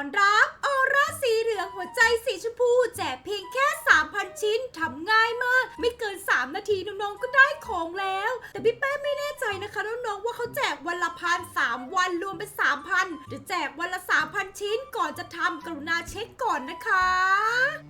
อนรับออร่าสีเหลืองหัวใจสีชมพู แจกเพียงแค่ 3,000 ชิ้นทำง่ายมาก ไม่เกิน 3 นาทีน้องๆก็ได้ของแล้ว แต่พี่แป้ไม่แน่ใจนะคะน้องๆว่าเขาแจกวันละพันสามวันรวมเป็น3,000หรือแจกวันละ3,000 อนจะทำกรุณาเช็คก่อนนะคะ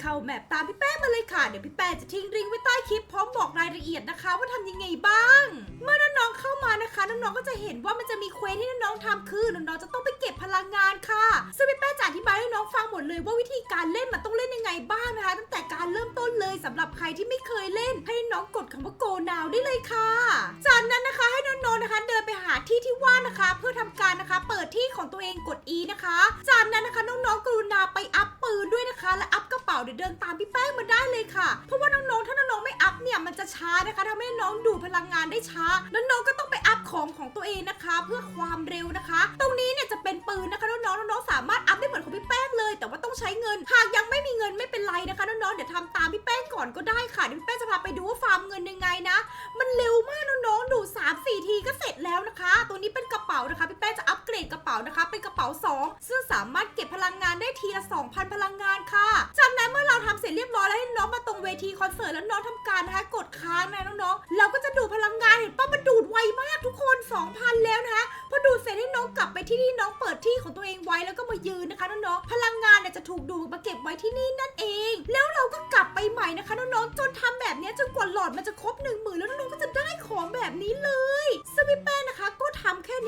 เข้าแมปตามพี่แป้งมาเลยค่ะ เดี๋ยวพี่แป้งจะทิ้งลิงก์ไว้ใต้คลิปพร้อมบอกรายละเอียดนะคะ ว่าทำยังไงบ้าง เมื่อน้องๆเข้ามานะคะ น้องๆก็จะเห็นว่ามันจะมีเควสที่น้องๆทำคือน้องๆจะต้องไปเก็บพลังงานค่ะ ซึ่งพี่แป้งจะอธิบายให้น้องฟังหมดเลยว่าวิธีการเล่นมันต้องเล่นยังไงบ้างนะคะ ตั้งแต่การเริ่มต้นเลยสำหรับใครที่ไม่เคยเล่น ให้น้องกดคำว่า go now ได้เลยค่ะ ที่ที่ว่างนะคะ เพื่อทำการนะคะ เปิดที่ของตัวเองกด E นะคะ จากนั้นนะคะน้องๆกรุณาไปอัพปืนด้วยนะคะ และอัพกระเป๋าเดี๋ยวเดินตามพี่แป้งมาได้เลยค่ะ เพราะว่าน้องๆถ้าน้องๆไม่อัพเนี่ยมันจะช้านะคะทำให้น้องดูพลังงานได้ช้าน้องๆก็ต้องไปอัพของของตัวเองนะคะ เพื่อความเร็วนะคะ ตรงนี้เนี่ยจะเป็นปืนนะคะน้องๆน้องๆสามารถอัพได้เหมือนของพี่แป้งเลย แต่ว่าต้องใช้เงิน หากยังไม่มีเงินไม่เป็นไรนะคะน้องๆเดี๋ยวทำตามพี่แป้งก่อนก็ได้ค่ะเดี๋ยวพี่แป้งจะพาไปดู 3 4ทีก็เสร็จแล้วนะคะ ตัวนี้เป็นกระเป๋านะคะพี่แป้งจะอัปเกรดกระเป๋านะคะ เป็นกระเป๋า 2 ซึ่งสามารถเก็บพลังงานได้ทีละ 2,000 พลังงานค่ะ จากนั้นเมื่อเราทำเสร็จเรียบร้อยแล้วให้น้องมาตรงเวทีคอนเสิร์ตแล้วน้องทำการนะคะกดค้างนะน้องๆเราก็จะดูดพลังงานเห็นป้ามันดูดไวมากทุกคน 2,000 แล้วนะคะพอดูดเสร็จให้น้องกลับไปที่ที่น้องเปิดที่ของตัวเองไว้แล้วก็มายืนนะคะน้องๆพลังงานเนี่ยจะถูกดูดมาเก็บไว้ที่นี่นั่นเอง แล้วเราก็กลับไปใหม่นะคะน้องๆจนทำแบบนี้จนกว่าหลอดมันจะครบ1 0,000แล้วน้องๆก็จะได้ของแบบนี้เลย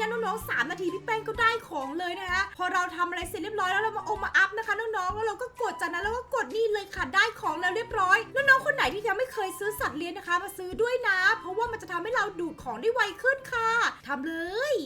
นี้ยน้องๆ3นาทีพี่แป้งก็ได้ของเลยนะคะ พอเราทำอะไรเสร็จเรียบร้อยแล้วเรามาโอมาอัพนะคะน้องๆแล้วเราก็กดจากนั้นแล้วก็กดนี่เลยค่ะได้ของแล้วเรียบร้อยน้องๆคนไหนที่ยังไม่เคยซื้อสัตว์เลี้ยงนะคะ มาซื้อด้วยนะ เพราะว่ามันจะทำให้เราดูดของได้ไวขึ้นค่ะทำเลย